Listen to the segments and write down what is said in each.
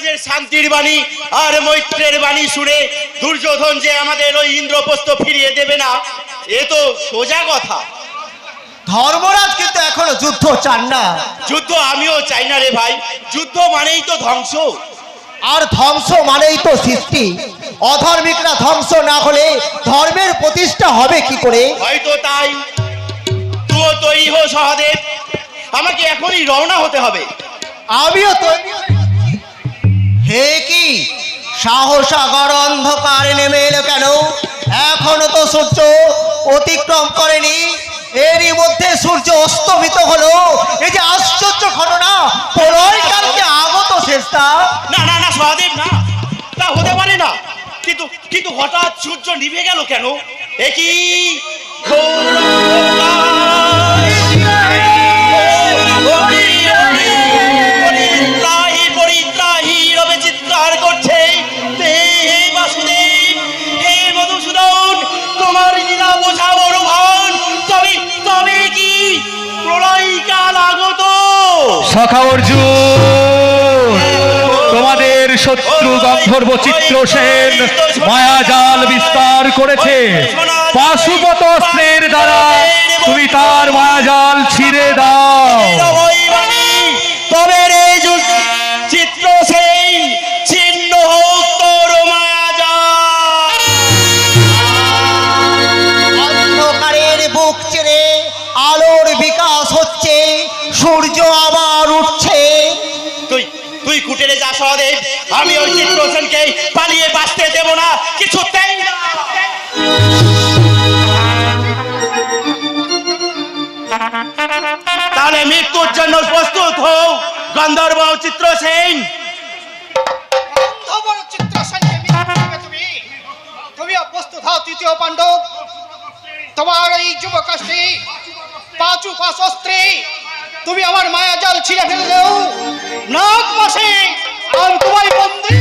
যমরাজের শান্তির বাণী আর মৈত্রের বাণী শুনে দুর্যোধন যে আমাদের ওই ইন্দ্রপ্রস্থ ফিরিয়ে দেবে না এ তো সোজা কথা। ধর্মরাজ কিন্তু এখনও যুদ্ধ চান না। যুদ্ধ আমিও চাই না রে ভাই যুদ্ধ মানেই তো ধ্বংস। আর ধ্বংস মানেই তো সৃষ্টি। অধর্মিকরা ধ্বংস না হলে ধর্মের প্রতিষ্ঠা হবে কি করে? হয়তো তাই। তুইও তৈরি হো সহদেব। আমাকে এখনই রওনা হতে হবে। আমিও তো হে কি? সাহসাগর অন্ধকার নেমে এলো কেন? এখনও তো সূর্য অতিক্রম করেনি। এরই মধ্যে সূর্য অস্তমিত হলো। এই যে আশ্চর্য ঘটনা প্রলয়কালকে আগত শেষটা। না না না সহদেব না। তা হতে পারে না। কিন্তু কিন্তু হঠাৎ সূর্য নিভে গেল কেন? একই চিৎকার শত্রু সেন মায়াজাল বিস্তার করেছে। পাশুপত অস্ত্রের দ্বারা তুমি তার মায়াজাল ছিঁড়ে দাও। তবে রে তাহলে মৃত্যুর জন্য প্রস্তুত হও, গন্ধর্ব চিত্র সঙ্গে মিলিত তুমি। আমার মায়াজাল ছিঁড়ে ফেললেও নাক মাসে আমি তোমায় বন্দি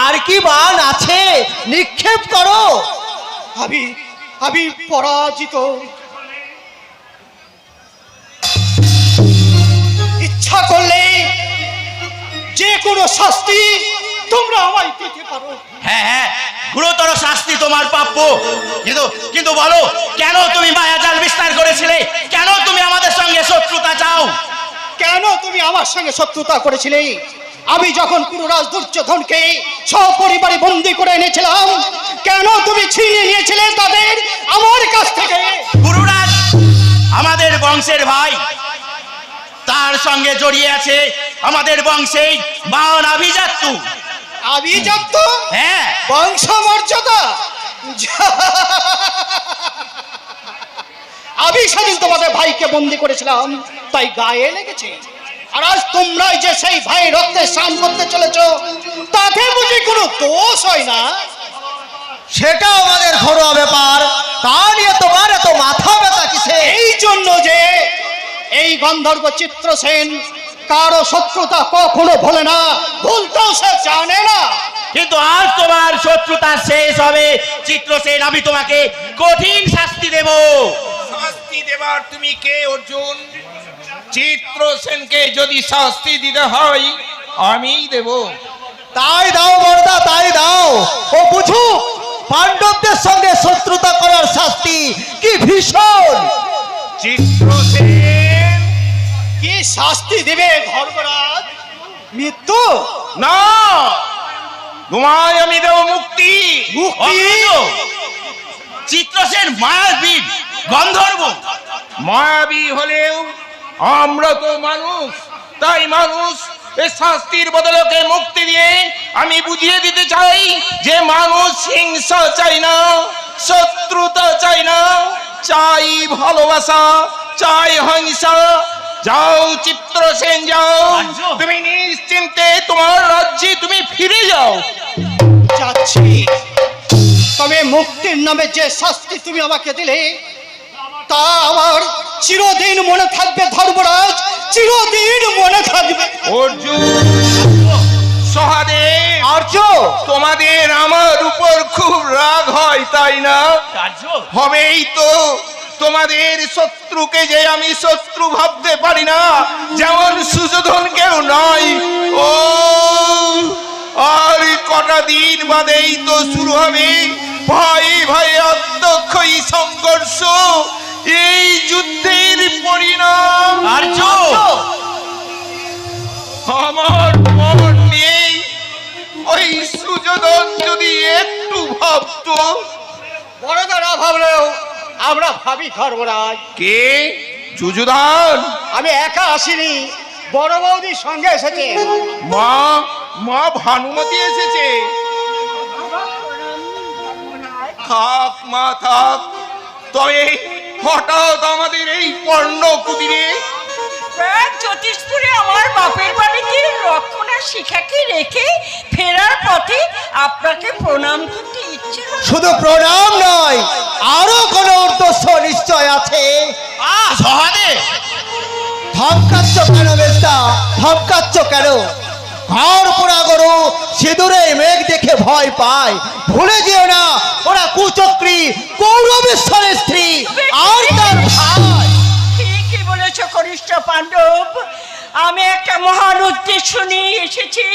আর কি বান আছে? নিক্ষেপ করো। আমি আমি পরাজিত। ইচ্ছা করলে যে কোনো শাস্তি তোমরা আমায় দিতে পারো। হ্যাঁ হ্যাঁ গুরুতর শাস্তি তোমার প্রাপ্য। কিন্তু কিন্তু বলো কেন তুমি মায়াজাল বিস্তার করেছিলে? কেন তুমি আমাদের সঙ্গে শত্রুতা চাও? কেন তুমি আমার সঙ্গে শত্রুতা করেছিলে? আমি যখন পুরোরাজ দুর্যোধনকে সপরিবারে বন্দি করে এনেছিলাম কেন তুমি ছিনিয়ে নিয়েছিলে তাদের আমার কাছ থেকে? গুরুরাজ আমাদের বংশের ভাই তার সঙ্গে জড়িয়ে আছে আমাদের বংশেই বান আভিজাত্য। আভিজাত্য? হ্যাঁ। বংশ মর্যাদা আমি সেদিন তোমাদের ভাইকে বন্দি করেছিলাম তাই গায়ে লেগেছে। আর আজ তোমরাই যে সেই ভাই রক্তে স্নান করতে চলেছ তাতে বুঝি কোনো দোষ হয় না? সেটা আমাদের ঘরোয়া ব্যাপার। তা নিয়ে তোমার এত মাথা ব্যথা কিসে এই জন্য যে এই গন্ধর্ব চিত্রসেন কারও শত্রুতা কখনো ভোলে না ভুলতেও সে জানে না। কিন্তু আজ তোমার শত্রুতা শেষ হবে। চিত্রসেন আমি তোমাকে কঠিন শাস্তি দেব। শাস্তি দেবার তুমি কে অর্জুন? চিত্রসেনকে যদি শাস্তি দিতে হয় আমিই দেব। তাই দাও বড়দা তাই দাও। ও বুঝু পাণ্ডবদের সঙ্গে শত্রুতা করার শাস্তি কি ভীষণ? চিত্রসেন কি শাস্তি দেবে ধর্মরাজ? মৃত্যু? না। তোমায় আমি দেব মুক্তি। মুক্তি? চিত্রসেন মায়াবীর গন্ধর্ব। মায়াবী হলেও আমরা তো মানুষ তাই মানুষ এই শাস্তির বদলে ওকে মুক্তি দিয়ে আমি বুঝিয়ে দিতে চাই যে মানুষ হিংসা চাই না শত্রুতা চাই না চাই ভালোবাসা চাই হিংসা। যাও চিত্র সেন যাও। আর্য। তুমি নিশ্চিন্তে তোমার রাজ্যে তুমি ফিরে যাও। যাচ্ছি। তবে মুক্তির নামে যে শাস্তি তুমি আমাকে দিলে তা আমার চিরদিন মনে থাকবে ধর্মরাজ চিরদিন মনে থাকবে। অর্জুন সহাদেব আর্য! তোমাদের আমার উপর খুব রাগ হয় তাই না? হবেই তো তোমাদের শত্রুকে যে আমি শত্রু ভাবতে পারি না যেমন সুযোধন কেউ নয় ও আর কটা দিন বাদেই তো শুরু হবে। ভাই ভাই অধ্যক্ষ সংঘর্ষ। এই যুদ্ধের পরিণাম আর্য আমার মন নেই ওই সুযোধন যদি একটু ভাবতো। বড়দারা ভাবলেও আমরা ভাবি ধর্মরাজ। কে? যুযুধান? আমি একা আসিনি বড় বৌদির সঙ্গে এসেছে। মা মা ভানুমতি এসেছে। থাক মা থাক। তবে হঠাৎ আমাদের এই পর্ণ কুটিরে প্রায় জ্যোতিষপুরে আমার বাপের বাড়িতে রক্ষণা শিখাকে রেখে ফেরার পথে আপনাকে প্রণাম করতে ইচ্ছে শুধু প্রণাম নয় আরও কোনো উদ্দেশ্য নিশ্চয় আছে? আ সহাদেব ধমকাচ্ছ কেন বেস্তা ধমকাচ্ছ কেন? ঘর পোড়া গরু সিঁদুরে মেঘ দেখে ভয় পায়। ভুলে যেও না ওরা কুচক্রী কৌরবেশ্বরের স্ত্রী। আর তার ভাই। ঠিকই বলেছ কনিষ্ঠ পাণ্ডব। আমি একটা মহান উদ্দেশ্য নিয়ে এসেছি।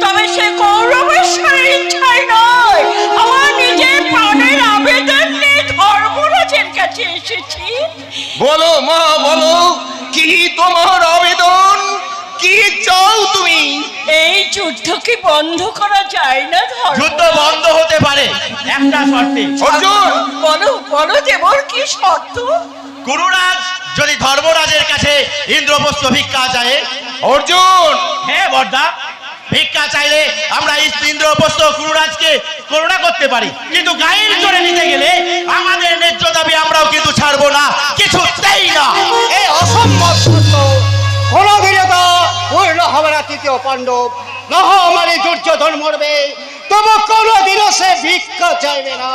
তবে সে কৌরবেশ্বরের ইচ্ছাই নয়। আমার নিজের প্রাণের আবেদন নিয়ে ধর্মরাজের কাছে এসেছি। বলো মা বলো কি তোমার আবেদন? কি চাও তুমি? যুদ্ধ কি বন্ধ করা যায় না যুদ্ধ বন্ধ হতে পারে। একটা শর্তে। অর্জুন! বলো বলো দেবর কি শর্ত? গুরুরাজ যদি ধর্মরাজের কাছে ইন্দ্রপ্রস্থ ভিক্ষা চায় অর্জুন! হ্যাঁ বর্দা! ভিক্ষা চাইলে আমরা ইন্দ্রপ্রস্থ গুরুরাজকে করুণা করতে পারি। কিন্তু গায়ের জোরে নিতে গেলে আমাদের ন্যায্য দাবি আমরাও কিন্তু ছাড়বো না। কিছুতেই পাণ্ডব মহামারী দুর্যোধন মরবে তবু কোনোদিনও সে ভিক্ষা চাইবে না।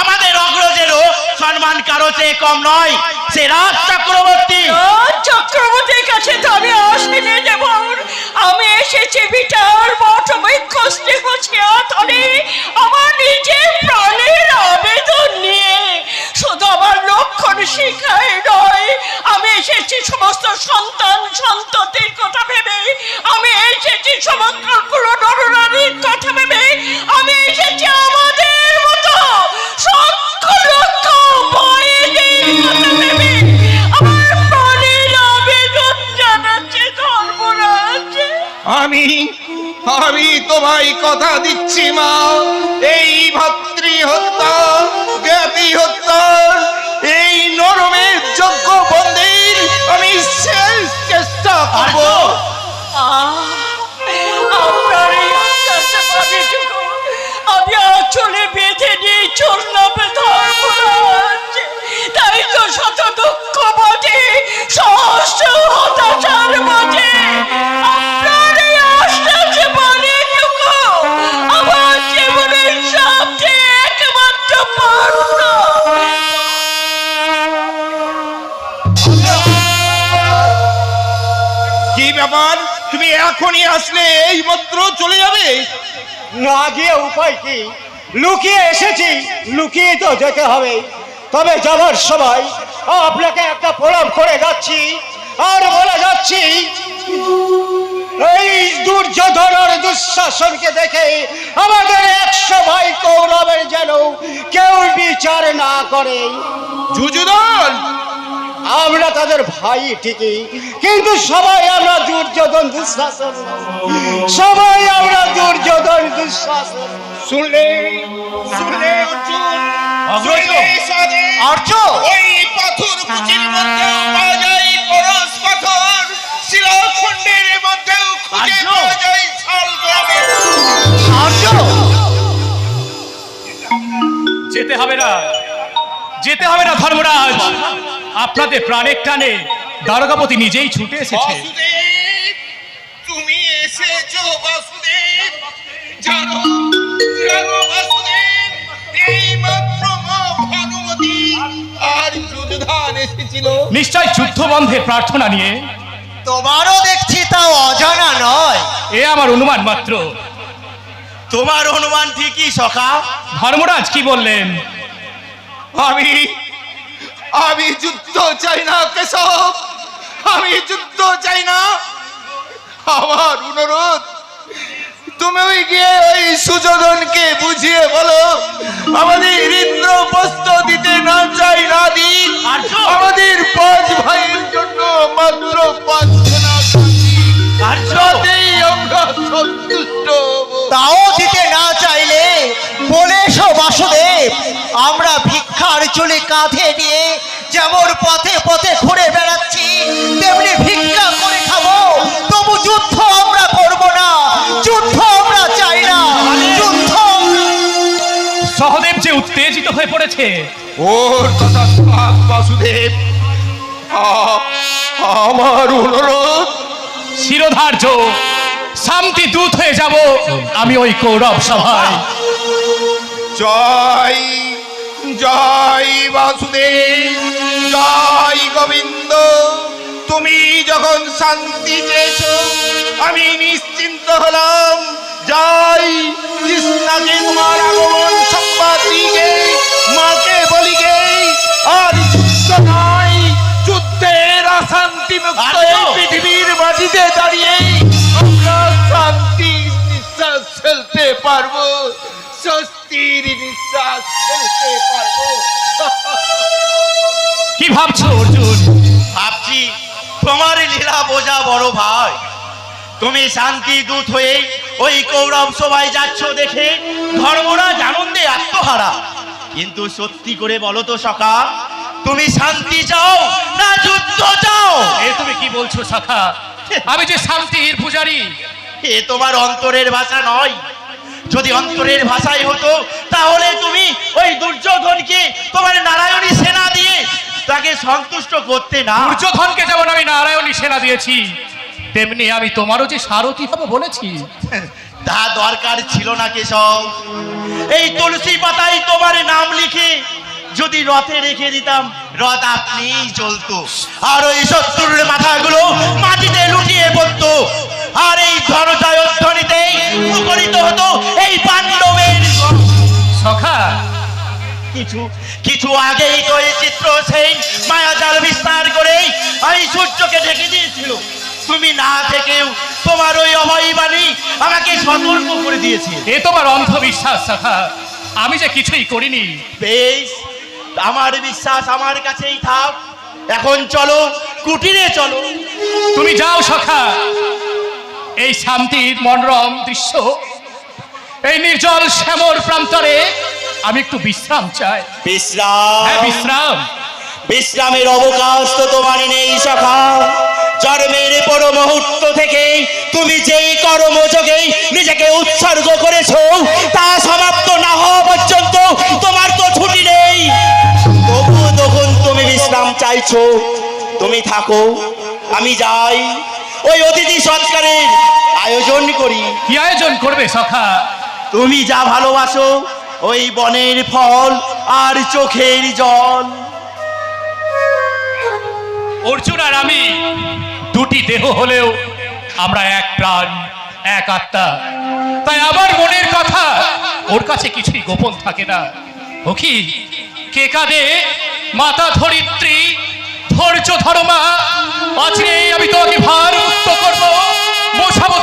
আমাদের অগ্রজেরও সম্মান কারও চেয়ে কম নয় সে রাজ চক্রবর্তী। রাজ চক্রবর্তীর কাছে তো আমি আসিনি যেমন আমি এসেছি বিটার বটময় আমি আমি তোমায় কথা দিচ্ছি, মা। এই ভাতৃ হত্যা, জ্ঞাতি হত্যা, এই নরমের যোগ্য বন্দির আমি শেষ চেষ্টা করব। আশ্বাসবাদীটুকু আমি তাই তো শত দুঃখ মাঝে সহস্র এখনই আসলে এই মাত্র চলে যাবে। না গিয়ে উপায় কি? লুকিয়ে এসেছি, লুকিয়ে তো যেতে হবে। তবে যাবার সময় আপনাকে একটা প্রণাম করে যাচ্ছি আর বলে যাচ্ছি, এই দুর্যোধনের দুঃশাসনকে দেখে আমাদের একশো ভাই কৌরবের যেন কেউ বিচার না করে। যুযুধন আমরা তাদের ভাই ঠিকই কিন্তু সবাই আমরা দুর্যোধন দুঃশাসন। সবাই আমরা দুর্যোধন দুঃশাসন। শুনলে অর্জুন ওই পাথর মধ্যেও পাওয়া যায় পরশ পাথর। শিলাখণ্ডের মধ্যেও খুঁজে পাওয়া যায় শাল গ্রামের আর্য! যেতে হবে না যেতে হবে না ধর্মরাজ। আপনাদের প্রাণের টানে দ্বারকাপতি নিজেই ছুটে এসেছে। তুমি নিশ্চয় যুদ্ধ বন্ধে প্রার্থনা নিয়ে। তোমারও দেখছি তাও অজানা নয়। এ আমার অনুমান মাত্র। তোমার অনুমান ঠিকই সখা। ধর্মরাজ কি বললেন? আমি আমি যুদ্ধ চাই না কেশব। আমি যুদ্ধ চাই না। আমার অনুরোধ তুমি ওই গিয়ে ওই সুযোধনকে বুঝিয়ে বলো আমাদের ইন্দ্রপ্রস্থ দিতে না চাই না দিন আমাদের পাঁচ ভাইয়ের জন্য মাত্র আমরা তাও দিতে না চাইলে বলে এসো বাসুদেব। আমরা চুলি কাঁধে নিয়ে যেমন পথে পথে ঘুরে বেড়াচ্ছি তেমনি ভিক্ষা করে খাব। তবু যুদ্ধ আমরা করব না যুদ্ধ আমরা চাই না যুদ্ধ সহদেব যে উত্তেজিত হয়ে পড়েছে। ওর কথা বাসুদেব আমার অনুরোধ। শিরোধার্য শান্তি দূত হয়ে যাব। আমি ওই কৌরব সভায়। জয় জয় বাসুদেব জয় গোবিন্দ। তুমি যখন শান্তি চেয়েছ আমি নিশ্চিন্ত হলাম। জয় কৃষ্ণাকে তোমার আগমন সংবাদ দিয়ে মাকে বলি গে আর যুদ্ধ নয় যুদ্ধের অশান্তি মুক্ত এই পৃথিবীর মাটিতে দাঁড়িয়ে আমরা শান্তি নিঃশ্বাস ফেলতে পারব। স্বস্তির নিঃশ্বাস ফেলতে পারব কি ভাবছ অর্জুন? ভাবছি তোমার লীলা বোঝা বড় ভাই। তুমি শান্তি দূত হয়ে ওই কৌরব সবাই যাচ্ছ দেখে ধর্মরাজ আনন্দে আত্মহারা। কিন্তু সত্যি করে বলো তো সখা তুমি শান্তি চাও না যুদ্ধ চাও? এ তুমি কি বলছো শাখা আমি যে শান্তির পূজারী। এ তোমার অন্তরের ভাষা নয়। যদি অন্তরের ভাষাই হতো তাহলে তুমি ওই দুর্যোধনকে তোমার নারায়ণী সেনা দিয়ে তাকে সন্তুষ্ট করতে না। দুর্যোধনকে যেমন আমি নারায়ণী সেনা দিয়েছি তেমনি আমি তোমারও যে সারথি হব বলেছি। তা দরকার ছিল না কেশব। এই তুলসী পাতায় তোমার নাম লিখে যদি রথে রেখে দিতাম রথ আপনিই চলতো। আর ওই শত্রুর মাথাগুলো মাটিতে লুটিয়ে পড়তো। আর এই ধনজয়ধ্বনিতেই মুখরিত কিছু কিছু আগেই তো এই চিত্র সেই মায়াজাল বিস্তার করেই এই সূর্যকে ঢেকে দিয়েছিল। তুমি না থেকেও তোমার ওই অভয় বাণী আমাকে সতর্ক করে দিয়েছে। এ তোমার অন্ধবিশ্বাস আমি যে কিছুই করিনি। বেশ আমার বিশ্বাস আমার কাছেই থাক। এখন চলো কুটিরে চলো। তুমি যাও সখা। এই শান্তির মনোরম দৃশ্য এই নির্জল শ্যামর প্রান্তরে আমি একটু বিশ্রাম চাই। বিশ্রাম। হ্যাঁ বিশ্রাম। বিশ্রামের অবকাশ তো তোমার নেই সখা। জন্মের পর মুহূর্ত থেকে তুমি যেই কর্মযোগে নিজেকে উৎসর্গ করেছ তা সমাপ্ত না হওয়া পর্যন্ত তোমার তো ছুটি নেই। তবু তখন তুমি বিশ্রাম চাইছো তুমি থাকো আমি যাই। ওই অতিথি সৎকারের আয়োজন করি। কি আয়োজন করবে সখা? তুমি যা ভালোবাসো ওই বনের ফল আর চোখের জল। অর্জুন আর আমি দুটি দেহ হলেও আমরা এক প্রাণ, এক আত্মা। তাই আমার মনের কথা ওর কাছে কিছুই গোপন থাকে না। ও কে কাঁদে? মাতা ধরিত্রী, ধৈর্য ধর্মা আজকে আমি তোমাকে ভার মুক্ত করব মশাবো